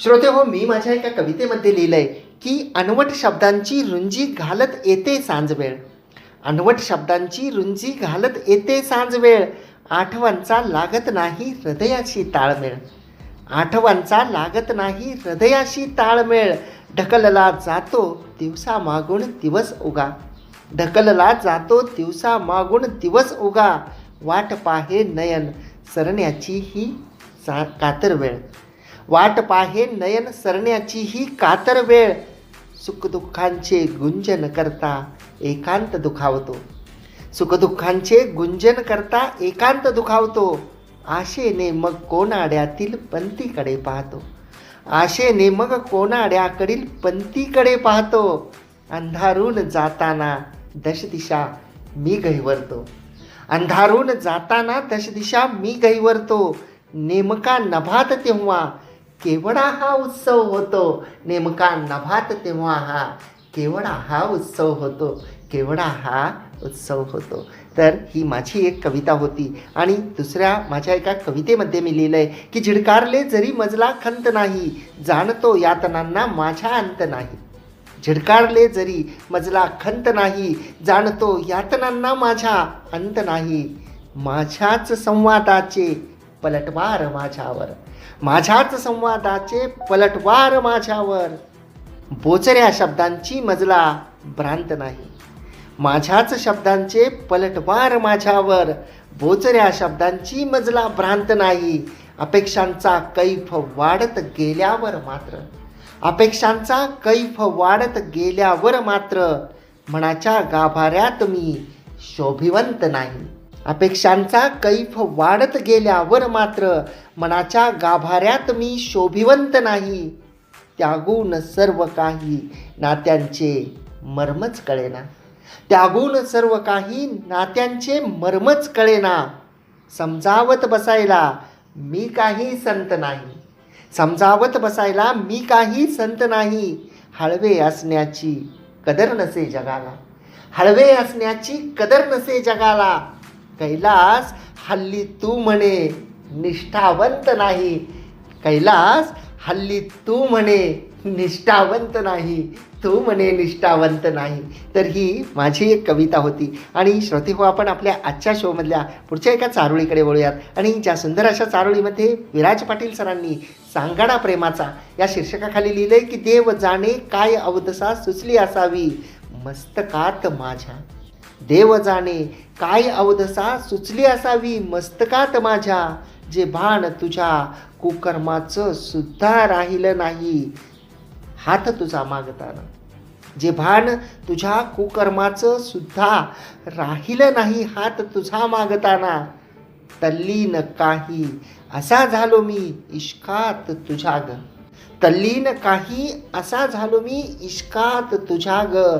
श्रोते हो मी माझ्या एका कवितेमध्ये लिहिलं आहे की अनवट शब्दांची रुंजी घालत येते सांजवेळ अनवट शब्दांची रुंजी घालत येते सांजवेळ आठवांचा लागत नाही हृदयाशी ताळमेळ. आठवांचा लागत नाही हृदयाशी ताळमेळ. ढकलला जातो दिवसा मागून दिवस उगा. ढकलला जातो दिवसा मागून दिवस उगा. वाट पाहे नयन सरण्याची ही सा कातर वेळ वाट पाहे नयन सरण्याची ही कातर वेळ सुखदुःखांचे गुंजन करता एकांत दुखावतो. सुखदुःखांचे गुंजन करता एकांत दुखावतो. आशेने मग कोणाड्यातील पंथीकडे पाहतो. आशेने मग कोणाड्याकडील पंथीकडे पाहतो. अंधारून जाताना दशदिशा मी गहिवरतो अंधारून जाताना दशदिशा मी गहिवरतो नेमका नभात तेव्हा केवढा हा उत्सव होतो? नेमका नभात तेव्हा हा केवढा हा उत्सव होतो? केवढा हा उत्सव होतो? तर ही माझी एक कविता होती. आणि दुसऱ्या माझ्या एका कवितेमध्ये मी लिहिलं आहे की झिडकारले जरी मजला खंत नाही जाणतो यातनांना माझ्या अंत नाही. झिडकारले जरी मजला खंत नाही जाणतो यातनांना माझ्या अंत नाही. माझ्याच संवादाचे पलटवार माझ्यावर. माझ्याच संवादाचे पलटवार माझ्यावर. बोचऱ्या शब्दांची मजला भ्रांत नाही. माझ्याच शब्दांचे पलटवार माझ्यावर. बोचऱ्या शब्दांची मजला भ्रांत नाही. अपेक्षांचा कैफ वाढत गेल्यावर मात्र. अपेक्षांचा कैफ वाढत गेल्यावर मात्र. मनाच्या गाभाऱ्यात मी शोभिवंत नाही. अपेक्षांचा कैफ वाढत गेल्यावर मात्र मनाच्या गाभाऱ्यात मी शोभिवंत नाही. त्यागून सर्व काही नात्यांचे मर्मच कळेना. त्यागून सर्व काही नात्यांचे मर्मच कळेना. समजावत बसायला मी काही संत नाही. समजावत बसायला मी काही संत नाही. हळवे असण्याची कदर नसे जगाला. हळवे असण्याची कदर नसे जगाला. कैलास हल्ली तू म्हणे निष्ठावंत नाही. कैलास हल्ली तू म्हणे निष्ठावंत नाही. तू म्हणे निष्ठावंत नाही. तर ही माझी एक कविता होती. आणि श्रोती हो आपण आपल्या आजच्या शोमधल्या पुढच्या एका चारोळीकडे वळूयात. आणि ज्या सुंदर अशा चारोळीमध्ये विराज पाटील सरांनी सांगाडा प्रेमाचा या शीर्षकाखाली लिहिलंय की देव जाणे काय अवदसा सुचली असावी. मस्तकात माझ्या देव जाणे काय अवधसा सुचली असावी मस्तकात माझ्या? जे भान तुझ्या कुकर्माचं सुद्धा राहिलं नाही. हात तुझा मागताना. जे भान तुझ्या कुकर्माचं सुद्धा राहिलं नाही हात तुझा मागताना. तल्लीन काही असा झालो मी इश्कात तुझ्या ग तल्लीन काही असा झालो मी इश्कात तुझ्या ग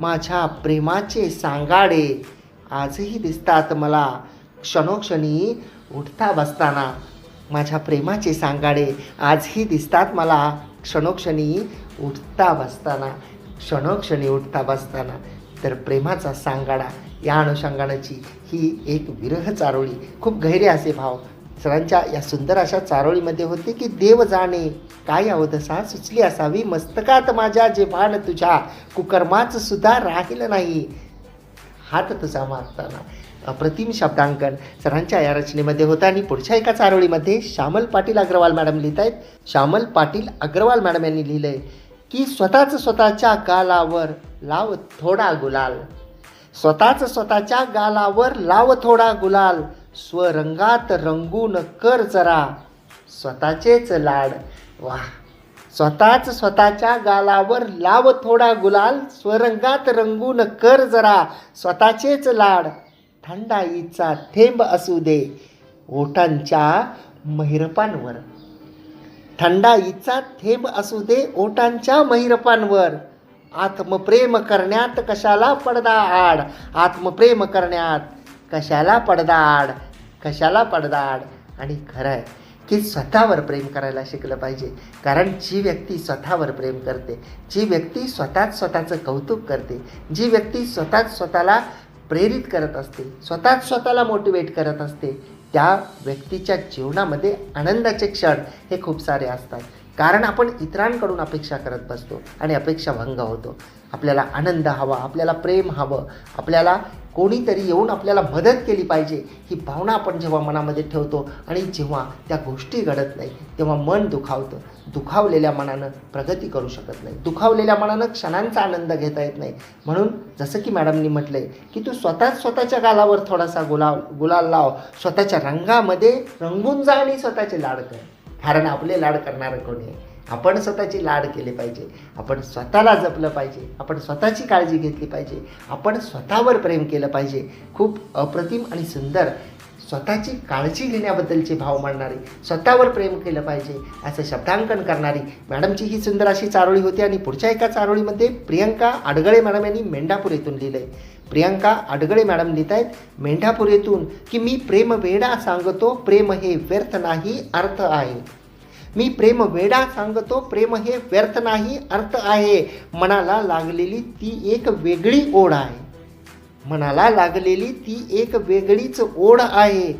माझ्या प्रेमाचे सांगाडे आजही दिसतात मला. क्षणोक्षणी उठता बसताना माझ्या प्रेमाचे सांगाडे आजही दिसतात मला. क्षणोक्षणी उठता बसताना क्षणोक्षणी उठता बसताना. तर प्रेमाचा सांगाडा या अनुषंगानाची ही एक विरह चारोळी. खूप गहिरे असे भाव. सरांच्या या सुंदर अशा चारोळीमध्ये होते की देव जाणे काय अवदसा सुचली असावी. मस्तकात माझ्या जे भान तुझ्या कुकर्माच सुद्धा राहिलं नाही. हात तुझा मागताना अप्रतिम शब्दांकन सरांच्या या रचनेमध्ये होतं आणि पुढच्या एका चारोळीमध्ये श्यामल पाटील अग्रवाल मॅडम लिहित आहेत. श्यामल पाटील अग्रवाल मॅडम यांनी लिहिलं आहे की स्वतःच स्वतःच्या गालावर लाव थोडा गुलाल. स्वतःच स्वतःच्या गालावर लाव थोडा गुलाल. स्वरंगात रंगून कर जरा. स्वतःचेच लाड. वा. स्वतःच स्वतःच्या गालावर लाव थोडा गुलाल. स्वरंगात रंगून कर जरा. स्वतःचेच लाड. थंडाईचा थेंब असू दे. ओठांच्या महिरपांवर. थंडाईचा थेंब असू दे ओटांच्या महिरपांवर. आत्मप्रेम करण्यात कशाला पडदा आड? आत्मप्रेम करण्यात कशाला पडदाड? कशाला पडदाड? आणि खरं आहे की स्वतःवर प्रेम करायला शिकलं पाहिजे. कारण जी व्यक्ती स्वतःवर प्रेम करते जी व्यक्ती स्वतःच स्वतःचं कौतुक करते जी व्यक्ती स्वतःच स्वतःला प्रेरित करत असते स्वतःच स्वतःला मोटिवेट करत असते त्या व्यक्तीच्या जीवनामध्ये आनंदाचे क्षण हे खूप सारे असतात. कारण आपण इतरांकडून अपेक्षा करत बसतो आणि अपेक्षा भंग होतो. आपल्याला आनंद हवा आपल्याला प्रेम हवं आपल्याला कोणीतरी येऊन आपल्याला मदत केली पाहिजे ही भावना आपण जेव्हा मनामध्ये ठेवतो आणि जेव्हा त्या गोष्टी घडत नाही तेव्हा मन दुखावतं. दुखावलेल्या मनानं प्रगती करू शकत नाही. दुखावलेल्या मनानं क्षणांचा आनंद घेता येत नाही. म्हणून जसं की मॅडमनी म्हटलं आहे की तू स्वतःच स्वतःच्या गालावर थोडासा गुलाल गुलाल लाव. स्वतःच्या रंगामध्ये रंगून जा आणि स्वतःचे लाड कर. कारण आपले लाड करणारं कोणी आहे. आपण स्वतःची लाड केले पाहिजे. आपण स्वतःला जपलं पाहिजे. आपण स्वतःची काळजी घेतली पाहिजे. आपण स्वतःवर प्रेम केलं पाहिजे. खूप अप्रतिम आणि सुंदर स्वतःची काळजी घेण्याबद्दलचे भाव मांडणारी स्वतःवर प्रेम केलं पाहिजे असं शब्दांकन करणारी मॅडमची ही सुंदर अशी चारोळी होती आणि पुढच्या एका चारोळीमध्ये प्रियंका आडगळे मॅडम यांनी मेंढापूर येथून लिहिलं आहे प्रियंका आडगळे मॅडम लिहित आहेत मेंढापूर येथून की मी प्रेम वेडा सांगतो प्रेम हे व्यर्थ नाही अर्थ आहे. मी प्रेम वेडा सांगतो प्रेम हे व्यर्थ नाही अर्थ आहे. मनाला लागलेली ती एक वेगळी ओढ आहे. मनाला लागलेली ती एक वेगळीच ओढ आहे.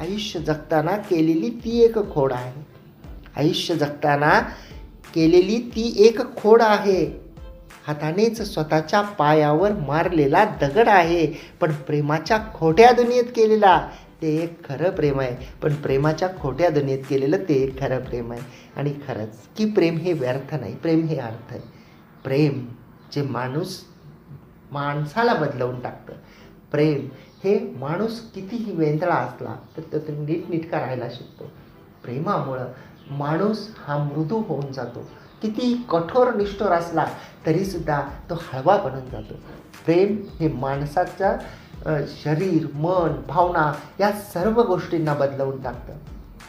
आयुष्य जगताना केलेली ती एक खोड आहे. आयुष्य जगताना केलेली ती एक खोड आहे. हातानेच स्वतःच्या पायावर मारलेला दगड आहे. पण प्रेमाच्या खोट्या दुनियेत केलेला ते एक खरं प्रेम आहे. पण प्रेमाच्या खोट्या दुनियेत केलेलं ते एक खरं प्रेम आहे. आणि खरंच की प्रेम हे व्यर्थ नाही प्रेम हे अर्थ आहे. प्रेम जे माणूस माणसाला बदलवून टाकतं. प्रेम हे माणूस कितीही वेंदळा असला तर तो नीटनीटका राहायला शिकतो. प्रेमामुळं माणूस हा मृदू होऊन जातो. किती कठोर निष्ठोर असला तरीसुद्धा तो हळवा बनून जातो. प्रेम हे माणसाच्या शरीर मन भावना या सर्व गोष्टींना बदलवून टाकतं.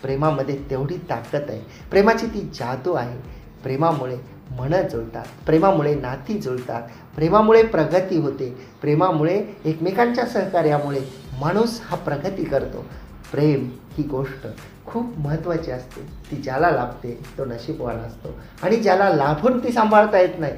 प्रेमामध्ये तेवढी ताकद आहे. प्रेमाची ती जादू आहे. प्रेमामुळे मनं जुळतात. प्रेमामुळे नाती जुळतात. प्रेमामुळे प्रगती होते. प्रेमामुळे एकमेकांच्या सहकार्यामुळे माणूस हा प्रगती करतो. प्रेम ही गोष्ट खूप महत्त्वाची असते. ती ज्याला लाभते तो नशीबवान असतो. आणि ज्याला लाभून ती सांभाळता येत नाही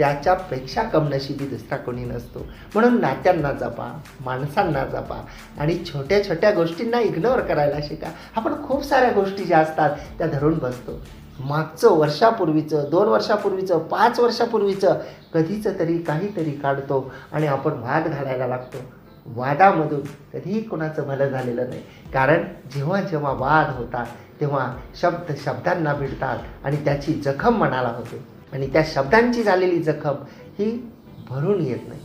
त्याच्यापेक्षा कमनशिबी दुसरा कोणी नसतो. म्हणून नात्यांना जपा माणसांना जपा आणि छोट्या छोट्या गोष्टींना इग्नोर करायला शिका. आपण खूप साऱ्या गोष्टी ज्या असतात त्या धरून बसतो. मागचं वर्षापूर्वीचं दोन वर्षापूर्वीचं पाच वर्षापूर्वीचं कधीचं तरी काहीतरी काढतो आणि आपण वाद घालायला लागतो. वादामधून कधीही कोणाचं भलं झालेलं नाही. कारण जेव्हा जेव्हा वाद होतात तेव्हा शब्द शब्दांना भिडतात आणि त्याची जखम मनाला होते. आणि त्या शब्दांची झालेली जखम ही भरून येत नाही.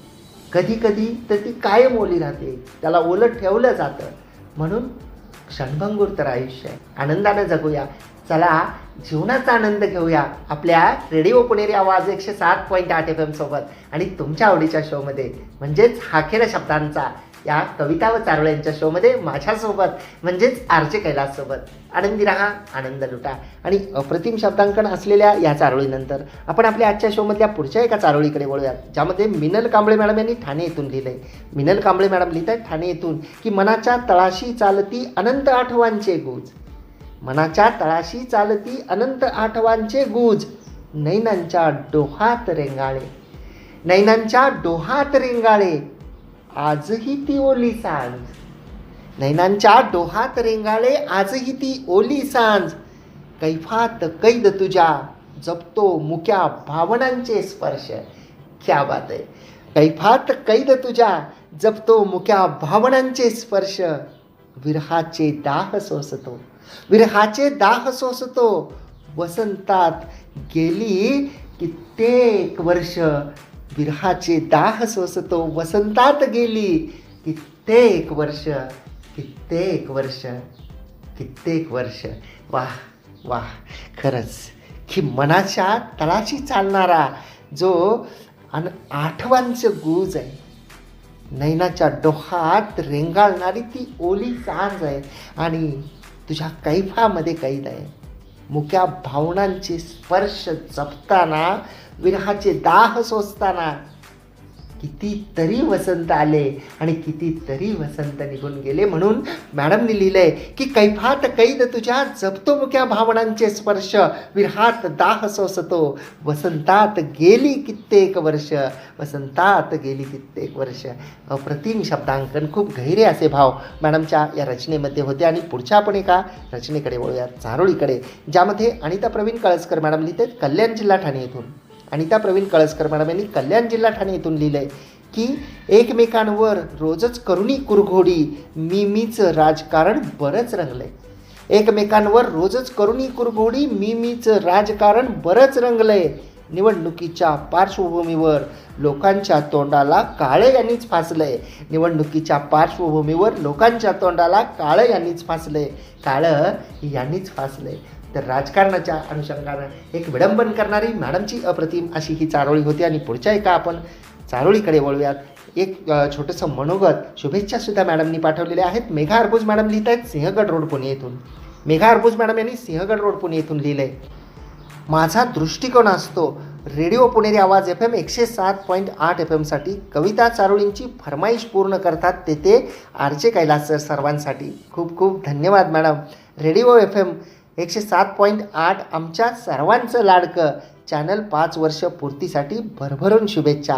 कधी कधी तर ती कायम ओली राहते. त्याला ओलं ठेवलं जातं. म्हणून क्षणभंगूर तर आयुष्य आहे. आनंदानं जगूया. चला जीवनाचा आनंद घेऊया. आपल्या रेडिओ पुणेरी आवाज एकशे सात पॉईंट आठ एफ एमसोबत आणि तुमच्या आवडीच्या शोमध्ये म्हणजेच हाखेर शब्दांचा. या कविता व चारोळे यांच्या शोमध्ये माझ्यासोबत म्हणजेच आरचे कैलाससोबत. आनंदी राहा आनंद लुटा. आणि अप्रतिम शब्दांकन असलेल्या या चारोळीनंतर आपण आपल्या आजच्या शोमधल्या पुढच्या एका चारोळीकडे वळूयात ज्यामध्ये मिनल कांबळे मॅडम यांनी ठाणे येथून लिहिलं आहे मिनल कांबळे मॅडम लिहित आहेत ठाणे येथून की मनाच्या तळाशी चालती अनंत आठवांचे गुज. मनाच्या तळाशी चालती अनंत आठवांचे गुज. नैनांच्या डोहात रेंगाळे. नैनांच्या डोहात रेंगाळे. आजही ती ओली सांज. नैनांच्या डोहात रेंगाळे आजही ती ओली सांज. कैफात कैद तुझ्या जपतो मुक्या भावनांचे स्पर्श. क्या बात आहे. कैफात कैद तुझ्या जपतो मुक्या भावनांचे स्पर्श. विरहाचे दाह सोसतो. विरहाचे दाह सोसतो. वसंतात गेली कित्येक वर्ष. विरहाचे दाह सोसतो वसंतात गेली. कित्येक वर्ष कित्येक वर्ष कित्येक वर्ष. वाह वाह. खरंच की मनाच्या तळाशी चालणारा जो आणि आठवांचं गुज आहे नैनाच्या डोहात रेंगाळणारी ती ओली सांज आहे आणि तुझ्या कैफामध्ये कैद आहे. मुक्या भावनांचे स्पर्श जपताना विरहाचे दाह सोसताना कितीतरी वसंत आले आणि कितीतरी वसंत निघून गेले म्हणून मॅडमनी लिहिलंय की कैफात कैद तुझ्या जपतो मुख्या भावनांचे स्पर्श. विरहात दाह सोसतो. वसंतात गेली कित्येक वर्ष. वसंतात गेली कित्येक वर्ष. अप्रतिम शब्दांकन. खूप गहिरे असे भाव मॅडमच्या या रचनेमध्ये होते. आणि पुढच्या आपण एका रचनेकडे वळूयात. चारोळीकडे ज्यामध्ये अनिता प्रवीण कळसकर मॅडम लिहिते कल्याण जिल्हा ठाणे येथून. अनिता प्रवीण कळसकर मॅडम यांनी कल्याण जिल्हा ठाणे येथून लिहिलं आहे की एकमेकांवर रोजच करुणी कुरघोडी मी मीच राजकारण बरंच रंगलंय. एकमेकांवर रोजच करुणी कुरघोडी मी मीच राजकारण बरंच रंगलंय. निवडणुकीच्या पार्श्वभूमीवर लोकांच्या तोंडाला काळे यांनीच फासलंय. निवडणुकीच्या पार्श्वभूमीवर लोकांच्या तोंडाला काळं यांनीच फासलंय. काळं यांनीच फासलंय. तर राजकारणाच्या अनुषंगानं एक विडंबन करणारी मॅडमची अप्रतिम अशी ही चारोळी होती. आणि पुढच्या एका आपण चारोळीकडे वळूयात. एक छोटंसं मनोगत शुभेच्छासुद्धा मॅडमनी पाठवलेले आहेत. मेघा अर्बुज मॅडम लिहित आहेत सिंहगड रोड पुणे येथून. मेघा अर्बुज मॅडम यांनी सिंहगड रोड पुणे येथून लिहिलं आहे माझा दृष्टिकोन असतो रेडिओ पुणेरी आवाज एफ एम एकशे सात पॉईंट आठ एफ एमसाठी कविता चारोळींची फरमाईश पूर्ण करतात तेथे आरचे कैलास सर सर्वांसाठी. खूप खूप धन्यवाद मॅडम. रेडिओ एफ एम एकशे सात पॉईंट आठ आमच्या सर्वांचं लाडकं. चॅनल पाच वर्ष पूर्तीसाठी भरभरून शुभेच्छा.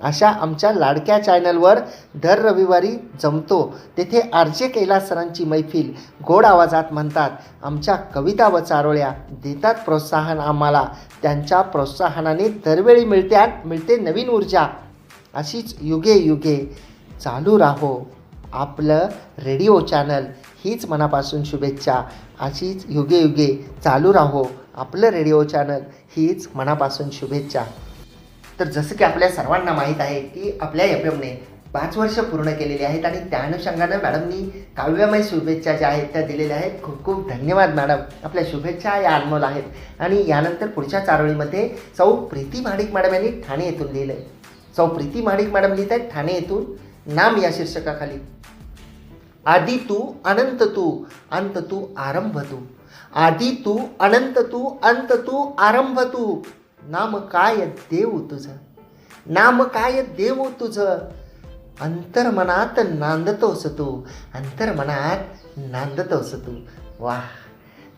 अशा आमच्या लाडक्या चॅनलवर दर रविवारी जमतो. तेथे आरजे कैलास सरांची मैफिल गोड आवाजात म्हणतात. आमच्या कविता व चारोळ्या देतात प्रोत्साहन आम्हाला. त्यांच्या प्रोत्साहनाने दरवेळी मिळत्या मिळते नवीन ऊर्जा. अशीच युगे युगे. चालू राहो आपलं रेडिओ चॅनल. हीच मनापासून शुभेच्छा. अशीच युगे युगे चालू राहो. आपलं रेडिओ चॅनल हीच मनापासून शुभेच्छा. तर जसं की आपल्या सर्वांना माहीत आहे की आपल्या एफ एमने पाच वर्ष पूर्ण केलेली आहेत आणि त्या अनुषंगानं मॅडमनी काव्यमय शुभेच्छा ज्या आहेत त्या दिलेल्या आहेत. खूप खूप धन्यवाद मॅडम. आपल्या शुभेच्छा या अनमोल आहेत. आणि यानंतर पुढच्या चारोळीमध्ये सौ प्रीती महाडिक मॅडम यांनी ठाणे येथून लिहिलं आहे सौ प्रीती महाडिक मॅडम लिहित आहेत ठाणे येथून. नाम या शीर्षकाखाली. आदी तू अनंत तू अंत तू आरंभ तू. आदी तू अनंत तू अंत तू आरंभ तू. नाम काय देव तुझं? नाम काय देव तुझं? अंतर्मनात नांदतोस तू अंतर्मनात नांदतोस तू. वाह.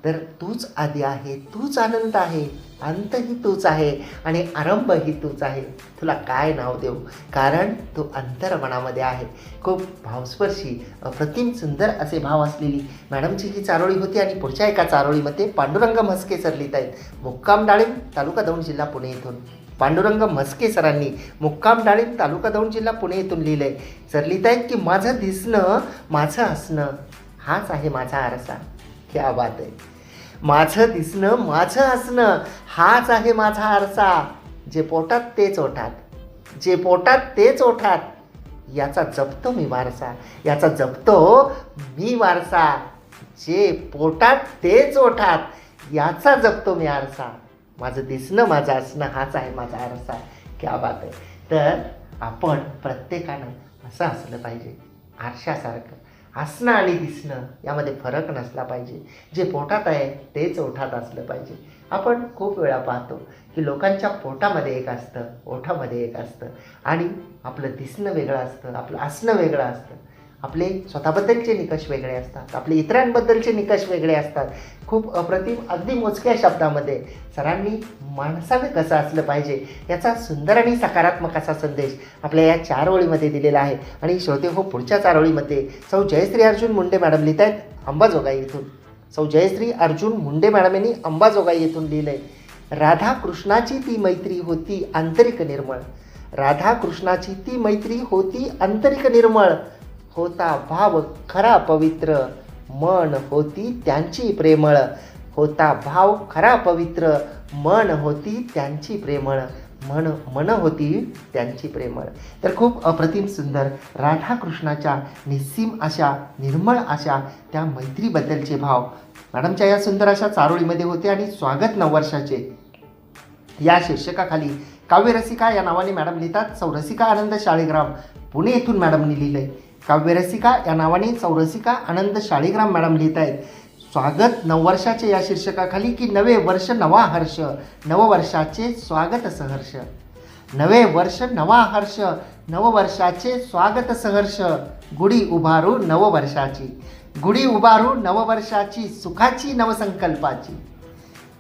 तर तूच आधी आहे तूच आनंद आहे अंतही तूच आहे आणि आरंभही तूच आहे. तुला काय नाव देऊ? कारण तू अंतर्मनामध्ये आहे. खूप भावस्पर्शी अप्रतिम सुंदर असे भाव असलेली मॅडमची ही चारोळी होती आणि पुढच्या एका चारोळीमध्ये पांडुरंग म्हस्के सर लिहित आहेत मुक्काम डाळिंब तालुका दौंड जिल्हा पुणे येथून. पांडुरंग म्हस्के सरांनी मुक्काम डाळिंब तालुका दौंड जिल्हा पुणे येथून आहे सर लिहित आहेत की माझं दिसणं माझं असणं हाच आहे माझा आरसा. क्या बात आहे. माझं दिसणं माझं असणं हाच आहे माझा आरसा. जे पोटात तेच ओठात. जे पोटात तेच ओठात याचा जपतो मी वारसा. याचा जपतो मी वारसा. जे पोटात तेच ओठात याचा जपतो मी आरसा. माझं दिसणं माझं असणं हाच आहे माझा आरसा. क्या बात आहे. तर आपण प्रत्येकानं असं असलं पाहिजे. आरशासारखं. हसणं आणि दिसणं यामध्ये फरक नसला पाहिजे. जे पोटात आहे तेच ओठात असलं पाहिजे. आपण खूप वेळा पाहतो की लोकांच्या पोटामध्ये एक असतं ओठामध्ये एक असतं. आणि आपलं दिसणं वेगळं असतं आपलं असणं वेगळं असतं. आपले स्वतःबद्दलचे निकष वेगळे असतात आपले इतरांबद्दलचे निकष वेगळे असतात. खूप अप्रतिम अगदी मोजक्या शब्दामध्ये सरांनी माणसानं कसं असलं पाहिजे याचा सुंदर आणि सकारात्मक असा संदेश आपल्या या चार ओळीमध्ये दिलेला आहे. आणि श्रोते हो पुढच्या चार ओळीमध्ये सौ जयश्री अर्जुन मुंडे मॅडम लिहित आहेत अंबाजोगाई येथून सौ जयश्री अर्जुन मुंडे मॅडम यांनी अंबाजोगाई येथून लिहिलं आहे राधा कृष्णाची ती मैत्री होती आंतरिक निर्मळ. राधा कृष्णाची ती मैत्री होती आंतरिक निर्मळ. होता भाव खरा पवित्र. मन होती त्यांची प्रेमळ. होता भाव खरा पवित्र. मन होती त्यांची प्रेमळ. मन मन होती त्यांची प्रेमळ. तर खूप अप्रतिम सुंदर राधाकृष्णाच्या निस्सीम अशा निर्मळ अशा त्या मैत्रीबद्दलचे भाव. मॅडमच्या या सुंदर अशा चारोळीमध्ये होते आणि स्वागत नववर्षाचे. या शीर्षकाखाली काव्यरसिका या नावाने मॅडम लिहितात. सौरसिका आनंद शाळेग्राम पुणे येथून मॅडमनी लिहिलं आहे काव्यरसिका या नावाने चौरसिका आनंद शाळीग्राम मॅडम लिहित आहेत. स्वागत नववर्षाचे या शीर्षकाखाली की नवे वर्ष नवा हर्ष नववर्षाचे स्वागत सहर्ष. नवे वर्ष नवा हर्ष नववर्षाचे स्वागत सहर्ष. गुढी उभारू नववर्षाची गुढी उभारू नववर्षाची सुखाची नवसंकल्पाची.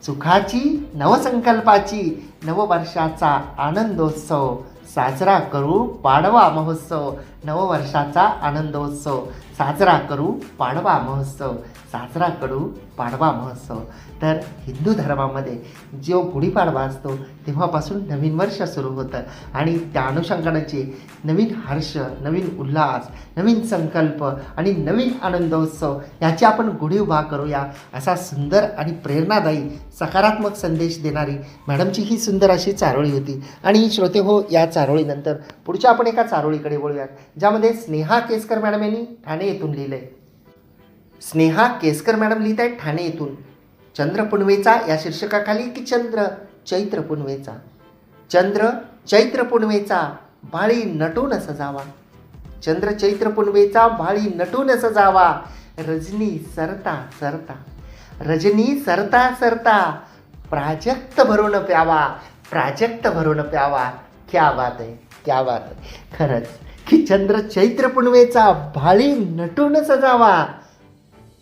सुखाची नवसंकल्पाची नववर्षाचा आनंदोत्सव साजरा करू पाडवा महोत्सव. नववर्षाचा आनंदोत्सव. साजरा करू पाडवा महोत्सव. साजरा करू पाडवा महोत्सव. तर हिंदू धर्मामध्ये जो गुढीपाडवा असतो तेव्हापासून नवीन वर्ष सुरू होतं. आणि त्या अनुषंगानेचे नवीन हर्ष नवीन उल्हास नवीन संकल्प आणि नवीन आनंदोत्सव याची आपण गुढी उभा करूया असा सुंदर आणि प्रेरणादायी सकारात्मक संदेश देणारी मॅडमची ही सुंदर अशी चारोळी होती. आणि श्रोते हो या चारोळीनंतर पुढच्या आपण एका चारोळीकडे वळूयात. ज्यामध्ये स्नेहा केसकर मॅडम यांनी ठाणे येथून लिहिलं आहे स्नेहा केसकर मॅडम लिहित आहेत ठाणे येथून. चंद्र पुनवेचा या शीर्षकाखाली की चंद्र चैत्र पुणवेचा चंद्र चैत्र पुणवेचा बाळी नटून सजावा. चंद्र चैत्र पुणवेचा बाळी नटून सजावा. रजनी सरता सरता. रजनी सरता सरता प्राजक्त भरून प्यावा. प्राजक्त भरून प्यावा. क्या बात आहे क्या बात आहे. खरंच. की चंद्र चैत्र पुणवेचा भाळी नटून सजावा.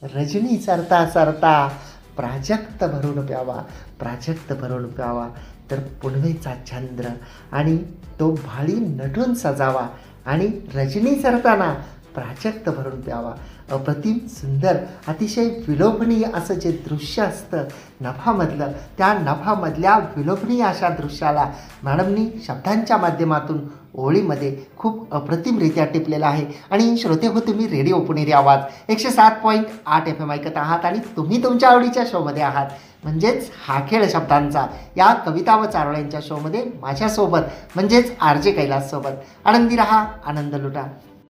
रजनी सरता सरता प्राजक्त भरून प्यावा. प्राजक्त भरून प्यावा. तर पुणवेचा चंद्र आणि तो भाळी नटून सजावा. आणि रजनी सरताना प्राजक्त भरून प्यावा. अप्रतिम सुंदर अतिशय विलोभनीय असं जे दृश्य असतं नभामधलं त्या नभामधल्या विलोभनीय अशा दृश्याला मॅडमनी शब्दांच्या माध्यमातून ओळीमध्ये खूप अप्रतिमरित्या टिपलेला आहे. आणि श्रोते हो तुम्ही रेडिओ पुणेरी आवाज एकशे सात पॉईंट आठ एफ एम ऐकत आहात आणि तुम्ही तुमच्या आवडीच्या शोमध्ये आहात. म्हणजेच हा खेळ शब्दांचा या कविता व चारोळ्यांच्या शोमध्ये माझ्यासोबत म्हणजेच आर जे कैलाससोबत. आनंदी रहा आनंद लुटा.